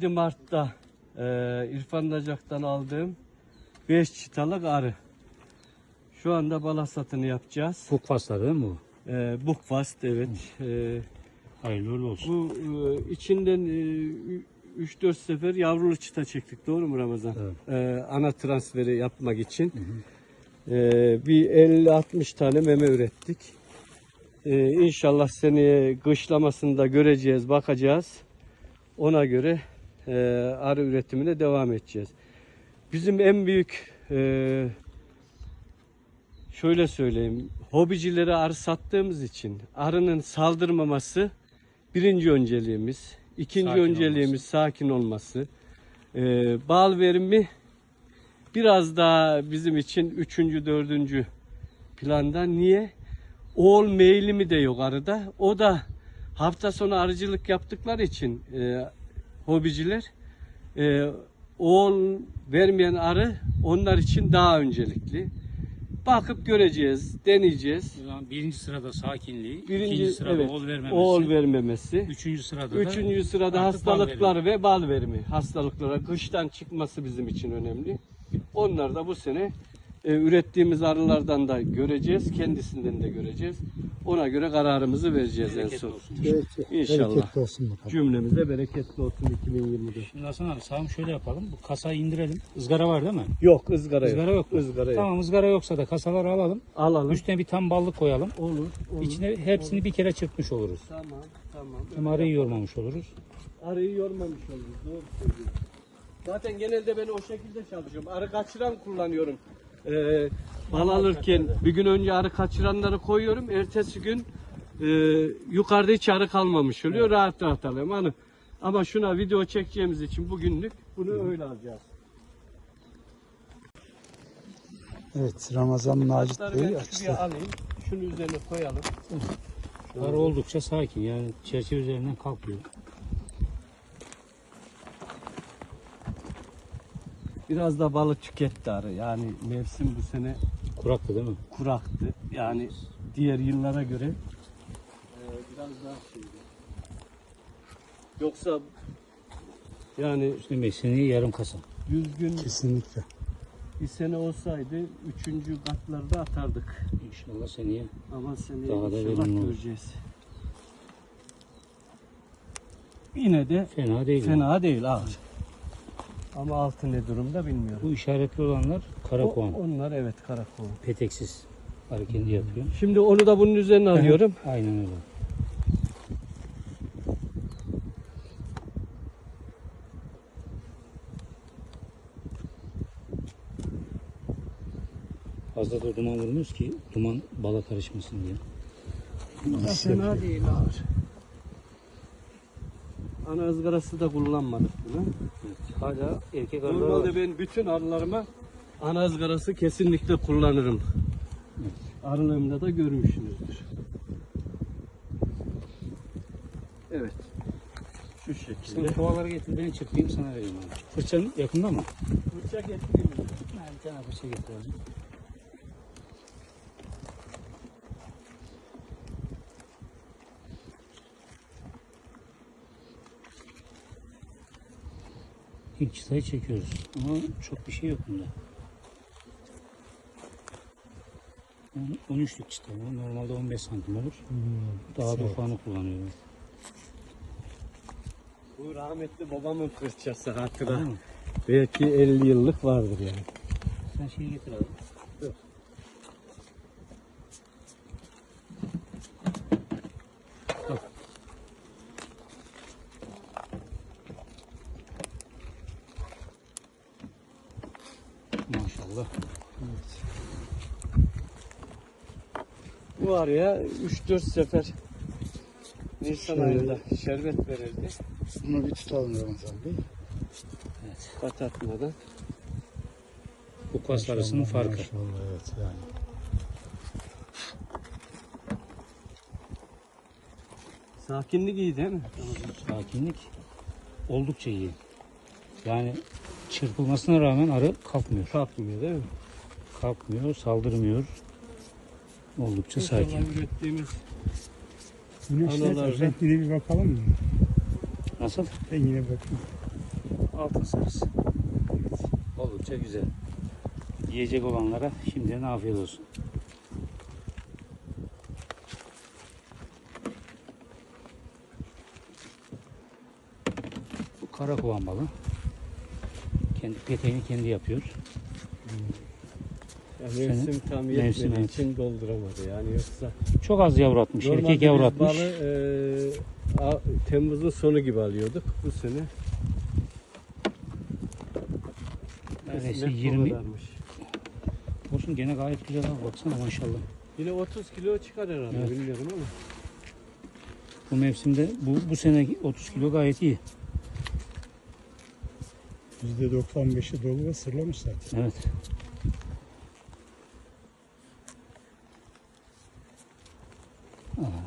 17 Mart'ta e, İrfan Nacak'tan aldığım 5 çıtalık arı. Şu anda balasatını yapacağız. Fuk fasları değil mi bu? E, Bukfast evet. E, Hayırlı uğurlu olsun. bu e, içinden e, 3-4 sefer yavrulu çıta çektik doğru mu Ramazan? Evet. E, ana transferi yapmak için. E, bir 50-60 tane meme ürettik. E, inşallah seneye kışlamasını da göreceğiz, bakacağız. Ona göre e, arı üretimine devam edeceğiz. Bizim en büyük e, şöyle söyleyeyim, hobicilere arı sattığımız için arının saldırmaması birinci önceliğimiz. İkinci Sakin önceliğimiz sakin olması. E, bal verimi biraz daha bizim için üçüncü, dördüncü planda. Niye? Oğul meyilimi de yok arada. O da hafta sonu arıcılık yaptıkları için e, hobiciler e, oğul vermeyen arı onlar için daha öncelikli. Bakıp göreceğiz, deneyeceğiz. Zaman birinci sırada sakinliği, Birinci ikinci sırada evet, oğul vermemesi, oğul vermemesi. üçüncü sırada da Üçüncü sırada artık bal hastalıklar ve bal verimi. Hastalıklara kıştan çıkması bizim için önemli. Onlar da bu sene e, ürettiğimiz arılardan da göreceğiz, kendisinden de göreceğiz. Ona göre kararımızı vereceğiz en son. olsun. Bereket, İnşallah. bereketli olsun bakalım. Cümlemize bereketli olsun 2024. Şimdi Hasan abi sağım şöyle yapalım. Bu kasayı indirelim. Izgara var değil mi? Yok ızgara yok. Izgara yok mu? Izgara yok. Tamam ızgara yoksa da kasaları alalım. Alalım. Üstüne bir tam ballık koyalım. Olur. olur. İçine hepsini bir kere çırpmış oluruz. Tamam, tamam. Hem arıyı yormamış oluruz. Arıyı yormamış oluruz. Doğru söylüyorsun. Zaten genelde ben o şekilde çalışıyorum. Arı kaçıran kullanıyorum. Ee, bal alırken bir gün önce arı kaçıranları koyuyorum. Ertesi gün e, yukarıda hiç arı kalmamış oluyor. Rahat rahat alıyorum. Hani, ama şuna video çekeceğimiz için bugünlük bunu öyle alacağız. Evet Ramazan Macit Bey açtı. alayım. Şunu üzerine koyalım. Arı oldukça sakin yani çerçeve üzerinden kalkıyor. Biraz da balık tüketti arı. Yani mevsim bu sene Kuraktı değil mi? kuraktı. Yani diğer yıllara göre e, biraz daha şeydi. Yoksa yani Hüsnü Bey seneye yarım kasa. düzgün Kesinlikle. bir sene olsaydı üçüncü katlarda atardık. İnşallah seneye Ama seneye Daha da inşallah verimli olur. göreceğiz. Yine de fena değil. yani. fena değil ağır. Ama altı ne durumda bilmiyorum. Bu işaretli olanlar kara O- onlar evet karakol. Peteksiz. Arı kendi yapıyor. Şimdi onu da bunun üzerine alıyorum. Aynen öyle. Fazla da duman vurmuyoruz ki duman bala karışmasın diye. Fena değil ağır. Ana ızgarası da kullanmadık bunu. Hala erkek arılar var. Normalde ben bütün arılarıma ana ızgarası kesinlikle kullanırım. Arılığımda da görmüşsünüzdür. Evet. Şu Sen şekilde. kovaları getir beni çırpayım sana vereyim abi. Fırçanın yakında mı? Bıçak getireyim. bir tane fırça getirelim. İlk çıtayı çekiyoruz ama çok bir şey yok bunda. Yani 13'lük çıta bu. Normalde 15 santim olur. Daha da ufağını kullanıyorum. Bu rahmetli babamın fırçası mı? Belki 50 yıllık vardır yani. Sen şeyi getir abi. Bak. Maşallah. Bu araya 3-4 sefer Nisan Şöyle. ayında şerbet verildi. Bunu bir tutalım Ramazan Bey. Evet. Katatmadan. Bu kas arasının farkı. Maşallah evet yani. Sakinlik iyi değil mi? Sakinlik oldukça iyi. Yani çırpılmasına rağmen arı kalkmıyor. Kalkmıyor değil mi? Kalkmıyor, saldırmıyor. Oldukça sakin. İnşallah ürettiğimiz Güneşler Analar- özellikle bir bakalım mı? Nasıl? Ben yine bakayım. altın sarısı. Oldukça güzel. Yiyecek olanlara şimdiden afiyet olsun. Bu karakovan balı. Kendi peteğini kendi yapıyor. Yani Senin mevsim tam yetmediği mevsim, evet. için dolduramadı yani yoksa. Çok az yavru atmış. Normalde Erkek yavru atmış. balı e, a- Temmuz'un sonu gibi alıyorduk. Bu sene Neredeyse kısmet bu 20 kadarmış. olsun gene gayet güzel abi baksana maşallah. Yine 30 kilo çıkar herhalde Evet. bilmiyorum ama. Bu mevsimde bu, bu sene 30 kilo gayet iyi. %95'i dolu ve sırlamış zaten. Evet. Aa,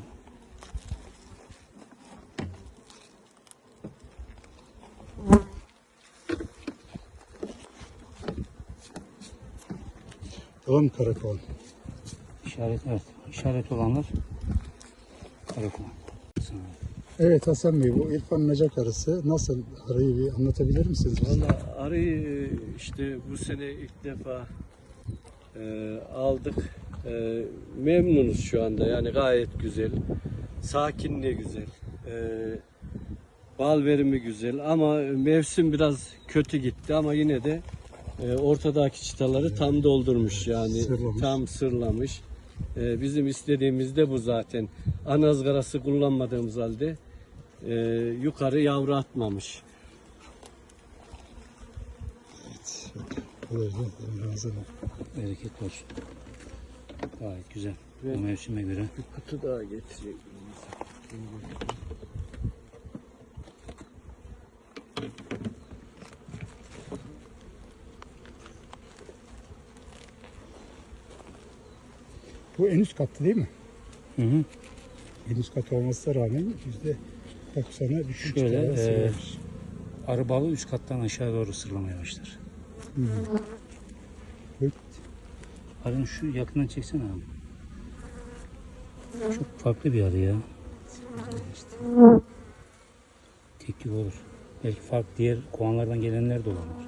Tamam karakovan. işaret evet. İşaret olanlar karakovan. Evet Hasan Bey bu İrfan Nacak arısı nasıl arıyı bir anlatabilir misiniz? bize? Valla arıyı işte bu sene ilk defa e, aldık. E, memnunuz şu anda yani gayet güzel. Sakinliği güzel. E, bal verimi güzel ama mevsim biraz kötü gitti ama yine de e, ortadaki çıtaları tam doldurmuş yani Sırlamış. tam sırlamış. E, bizim istediğimiz de bu zaten. Ana ızgarası kullanmadığımız halde e, yukarı yavru atmamış. Olun. Bereketli olsun. Gayet güzel. Evet. Bu mevsime göre. Bir kutu daha getireyim. Bu en üst kattı değil mi? Hı hı. En üst kat olmasına rağmen %90'a düşük Şöyle, e. Arı balı üst kattan aşağı doğru sırlamaya başlar. Evet. Arının şu yakından çeksene abi. Çok farklı bir arı ya. Tek gibi olur. Belki farklı diğer kovanlardan gelenler de olabilir.